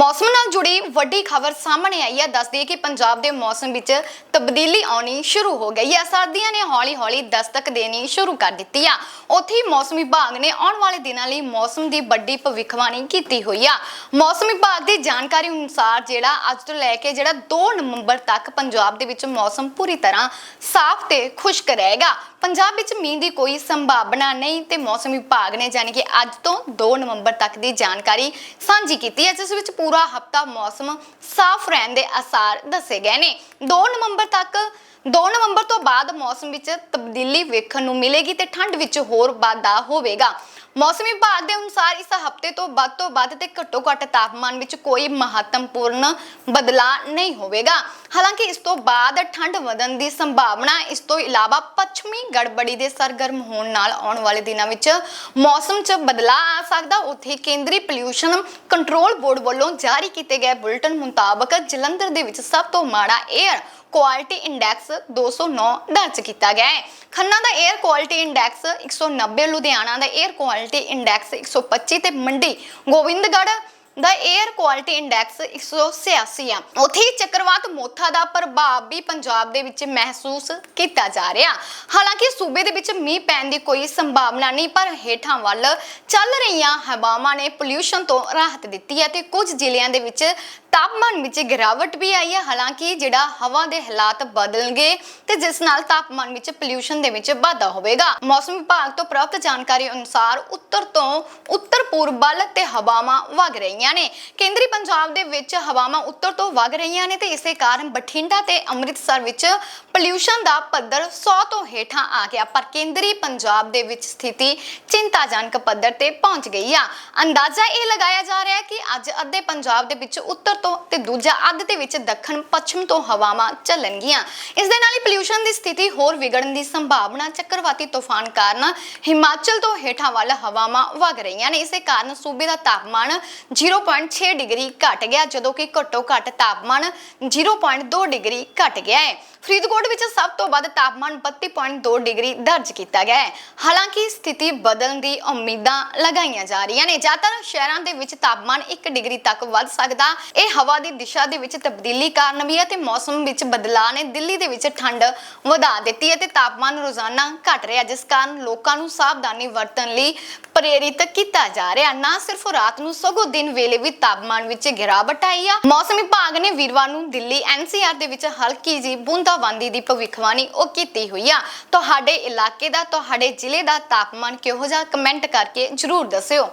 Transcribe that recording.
ਮੌਸਮ ਨਾਲ ਜੁੜੀ ਵੱਡੀ ਖਬਰ ਸਾਹਮਣੇ ਆਈ ਹੈ। ਦੱਸਦੀ ਹੈ ਕਿ ਪੰਜਾਬ ਦੇ ਮੌਸਮ ਵਿੱਚ ਤਬਦੀਲੀ ਆਉਣੀ ਸ਼ੁਰੂ ਹੋ ਗਈ ਹੈ। ਸਰਦੀਆਂ ਨੇ ਹੌਲੀ-ਹੌਲੀ ਦਸਤਕ ਦੇਣੀ ਸ਼ੁਰੂ ਕਰ ਦਿੱਤੀ ਆ। ਉੱਥੇ ਮੌਸਮ ਵਿਭਾਗ ਨੇ ਆਉਣ ਵਾਲੇ ਦਿਨਾਂ ਲਈ ਮੌਸਮ ਦੀ ਵੱਡੀ ਭਵਿੱਖਬਾਣੀ ਕੀਤੀ ਹੋਈ ਆ। ਮੌਸਮ ਵਿਭਾਗ ਦੀ ਜਾਣਕਾਰੀ ਅਨੁਸਾਰ ਜਿਹੜਾ ਅੱਜ ਤੋਂ ਲੈ ਕੇ ਜਿਹੜਾ 2 ਨਵੰਬਰ ਤੱਕ ਪੰਜਾਬ ਦੇ ਵਿੱਚ ਮੌਸਮ ਪੂਰੀ ਤਰ੍ਹਾਂ ਸਾਫ਼ ਤੇ ਖੁਸ਼ਕ ਰਹੇਗਾ। ਪੰਜਾਬ ਵਿੱਚ ਮੀਂਹ ਦੀ ਕੋਈ ਸੰਭਾਵਨਾ ਨਹੀਂ ਤੇ ਮੌਸਮ ਵਿਭਾਗ ਨੇ ਜਾਣੀ ਕਿ ਅੱਜ ਤੋਂ 2 ਨਵੰਬਰ ਤੱਕ ਦੀ ਜਾਣਕਾਰੀ ਸਾਂਝੀ ਕੀਤੀ ਹੈ, ਜਿਸ ਵਿੱਚ ਪੂਰਾ ਹਫਤਾ ਮੌਸਮ ਸਾਫ਼ ਰਹਿਣ ਦੇ ਅਸਾਰ ਦੱਸੇ ਗਏ ਨੇ। 2 ਨਵੰਬਰ ਤੱਕ 2 ਨਵੰਬਰ ਤੋਂ ਬਾਅਦ ਮੌਸਮ ਵਿੱਚ ਤਬਦੀਲੀ ਵੇਖਣ ਨੂੰ ਮਿਲੇਗੀ ਤੇ ਠੰਡ ਵਿੱਚ ਹੋਰ ਵਾਧਾ ਹੋਵੇਗਾ। ਮੌਸਮ ਵਿਭਾਗ ਦੇ ਅਨੁਸਾਰ ਇਸ ਹਫ਼ਤੇ ਤੋਂ ਵੱਧ ਤੋਂ ਵੱਧ ਤੇ ਘੱਟੋ ਘੱਟ ਤਾਪਮਾਨ ਵਿੱਚ ਕੋਈ ਮਹੱਤਵਪੂਰਨ ਬਦਲਾਅ ਨਹੀਂ ਹੋਵੇਗਾ। ਹਾਲਾਂਕਿ ਇਸ ਤੋਂ ਬਾਅਦ ਠੰਡ ਵਧਣ ਦੀ ਸੰਭਾਵਨਾ, ਇਸ ਤੋਂ ਇਲਾਵਾ ਪੱਛਮੀ ਗੜਬੜੀ ਦੇ ਸਰਗਰਮ ਹੋਣ ਨਾਲ ਆਉਣ ਵਾਲੇ ਦਿਨਾਂ ਵਿੱਚ ਮੌਸਮ 'ਚ ਬਦਲਾਅ ਆ ਸਕਦਾ। ਉੱਥੇ ਕੇਂਦਰੀ ਪੋਲਿਊਸ਼ਨ ਕੰਟਰੋਲ ਬੋਰਡ ਵੱਲੋਂ ਜਾਰੀ ਕੀਤੇ ਗਏ ਬੁਲੇਟਿਨ ਮੁਤਾਬਕ ਜਲੰਧਰ ਦੇ ਵਿੱਚ ਸਭ ਤੋਂ ਮਾੜਾ 에ਅਰ ਕੁਆਲਿਟੀ ਇੰਡੈਕਸ 209 ਦਰਜ ਕੀਤਾ ਗਿਆ ਹੈ। ਖੰਨਾ ਦਾ 에ਅਰ ਕੁਆਲਿਟੀ ਇੰਡੈਕਸ 190 ਲੁਧਿਆਣਾ ਦਾ 에ਅਰ ਕੁਆਲਿਟੀ ਇੰਡੈਕਸ 125 ਤੇ ਮੰਡੀ ਗੋਬਿੰਦਗੜ੍ਹ ਦਾ 에ਅਰ ਕੁਆਲਿਟੀ ਇੰਡੈਕਸ 186 ਆ। ਉੱਥੇ ਹੀ ਚੱਕਰਵਾਤ ਮੋਥਾ ਦਾ ਪ੍ਰਭਾਵ ਵੀ ਪੰਜਾਬ ਦੇ ਵਿੱਚ ਮਹਿਸੂਸ ਕੀਤਾ ਜਾ ਰਿਹਾ। ਹਾਲਾਂਕਿ ਸੂਬੇ ਦੇ ਵਿੱਚ ਮੀਂਹ ਪੈਣ ਦੀ ਕੋਈ ਸੰਭਾਵਨਾ ਨਹੀਂ, ਪਰ ਹੇਠਾਂ ਵੱਲ ਚੱਲ ਰਹੀਆਂ ਹਵਾਵਾਂ ਨੇ ਪੋਲਿਊਸ਼ਨ ਤੋਂ ਰਾਹਤ ਦਿੱਤੀ ਹੈ ਤੇ ਕੁਝ ਜ਼ਿਲ੍ਹਿਆਂ ਦੇ ਵਿੱਚ ਤਾਪਮਾਨ ਵਿੱਚ ਗਿਰਾਵਟ ਵੀ ਆਈ ਹੈ। ਹਾਲਾਂਕਿ ਜਿਹੜਾ ਹਵਾ ਦੇ ਹਾਲਾਤ ਬਦਲਣਗੇ ਤੇ ਜਿਸ ਨਾਲ ਤਾਪਮਾਨ ਵਿੱਚ ਪੋਲਿਊਸ਼ਨ ਦੇ ਵਿੱਚ ਵਾਧਾ ਹੋਵੇਗਾ। ਮੌਸਮ ਵਿਭਾਗ ਤੋਂ ਪ੍ਰਾਪਤ ਜਾਣਕਾਰੀ ਅਨੁਸਾਰ ਉੱਤਰ ਤੋਂ ਉੱਤਰ ਪੂਰਬ ਵੱਲ ਤੇ ਹਵਾਵਾਂ ਵਗ ਰਹੀਆਂ ਨੇ। ਕੇਂਦਰੀ ਪੰਜਾਬ ਦੇ ਵਿੱਚ ਹਵਾਵਾਂ ਉੱਤਰ ਤੋਂ ਵਗ ਰਹੀਆਂ ਨੇ ਤੇ ਇਸੇ ਕਾਰਨ ਬਠਿੰਡਾ ਤੇ ਅੰਮ੍ਰਿਤਸਰ ਵਿੱਚ ਪੋਲਿਊਸ਼ਨ ਦਾ ਪੱਧਰ 100 ਤੋਂ ਹੇਠਾਂ ਆ ਗਿਆ। ਪਰ ਕੇਂਦਰੀ ਪੰਜਾਬ ਦੇ ਵਿੱਚ ਸਥਿਤੀ ਚਿੰਤਾਜਨਕ ਪੱਧਰ ਤੇ ਪਹੁੰਚ ਗਈ ਆ। ਅੰਦਾਜ਼ਾ ਇਹ ਲਗਾਇਆ ਜਾ ਰਿਹਾ ਹੈ ਕਿ ਅੱਜ ਅੱਧੇ ਪੰਜਾਬ ਦੇ ਵਿੱਚ ਉੱਤਰ ਤੋਂ ਤੇ ਦੂਜਾ ਅੱਧ ਦੇ ਵਿੱਚ ਦੱਖਣ, ਪੱਛਮ ਤੋਂ ਹਵਾਵਾਂ ਚੱਲਣਗੀਆਂ। ਇਸ ਦੇ ਨਾਲ ਹੀ ਪੋਲਿਊਸ਼ਨ ਦੀ ਸਥਿਤੀ ਹੋਰ ਵਿਗੜਨ ਦੀ ਸੰਭਾਵਨਾ ਚੱਕਰਵਾਤੀ ਤੂਫਾਨ ਕਾਰਨ ਹਿਮਾਚਲ ਤੋਂ ਹੇਠਾਂ ਵੱਲ ਹਵਾਵਾਂ ਵਗ ਰਹੀਆਂ ਨੇ। ਇਸੇ ਕਾਰਨ ਸੂਬੇ ਦਾ ਤਾਪਮਾਨ 0.6 ਡਿਗਰੀ ਘਟ ਗਿਆ ਜਦੋਂ ਕਿ ਘੱਟੋ ਘੱਟ ਤਾਪਮਾਨ 0.2 ਡਿਗਰੀ ਘਟ ਗਿਆ ਹੈ। ਫਰੀਦਕੋਟ ਵਿੱਚ ਸਭ ਤੋਂ ਵੱਧ ਤਾਪਮਾਨ 32.2 ਡਿਗਰੀ ਦਰਜ ਕੀਤਾ ਗਿਆ ਹੈ। ਹਾਲਾਂਕਿ ਸਥਿਤੀ ਬਦਲਣ ਦੀ ਉਮੀਦਾਂ ਲਗਾਈਆਂ ਜਾ ਰਹੀਆਂ ਨੇ। ਜ਼ਿਆਦਾਤਰ ਸ਼ਹਿਰਾਂ ਦੇ ਵਿੱਚ ਤਾਪਮਾਨ 1 ਡਿਗਰੀ ਤੱਕ ਵੱਧ ਸਕਦਾ। ਇਹ ਹਵਾ ਦੀ ਦਿਸ਼ਾ ਦੇ ਵਿੱਚ ਤਬਦੀਲੀ ਕਾਰਨ ਵੀ ਹੈ ਤੇ ਮੌਸਮ ਵਿੱਚ ਬਦਲਾਅ ਨੇ ਦਿੱਲੀ ਦੇ ਵਿੱਚ ਠੰਡ ਵਧਾ ਦਿੱਤੀ ਹੈ ਤੇ ਤਾਪਮਾਨ ਰੋਜ਼ਾਨਾ ਘਟ ਰਿਹਾ, ਜਿਸ ਕਾਰਨ ਲੋਕਾਂ ਨੂੰ ਸਾਵਧਾਨੀ ਵਰਤਣ ਲਈ ਪ੍ਰੇਰਿਤ ਕੀਤਾ ਜਾ ਰਿਹਾ। ਨਾ ਸਿਰਫ ਰਾਤ ਨੂੰ, ਸਗੋਂ ਦਿਨ ਵੇਲੇ ਵੀ ਤਾਪਮਾਨ ਵਿੱਚ ਗਿਰਾਵਟ ਆਈ ਆ। ਮੌਸਮ ਵਿਭਾਗ ਨੇ ਵੀਰਵਾਰ ਨੂੰ ਦਿੱਲੀ ਐਨਸੀਆਰ ਦੇ ਵਿੱਚ ਹਲਕੀ ਜੀ ਬੂੰਦਾਬਾਂਦੀ ਦੀ ਭਵਿੱਖਬਾਣੀ ਉਹ ਕੀਤੀ ਹੋਈ ਆ। ਤੁਹਾਡੇ ਇਲਾਕੇ ਦਾ, ਤੁਹਾਡੇ ਜ਼ਿਲ੍ਹੇ ਦਾ ਤਾਪਮਾਨ ਕਿਹੋ ਜਿਹਾ? ਕਮੈਂਟ ਕਰਕੇ ਜਰੂਰ ਦੱਸਿਓ।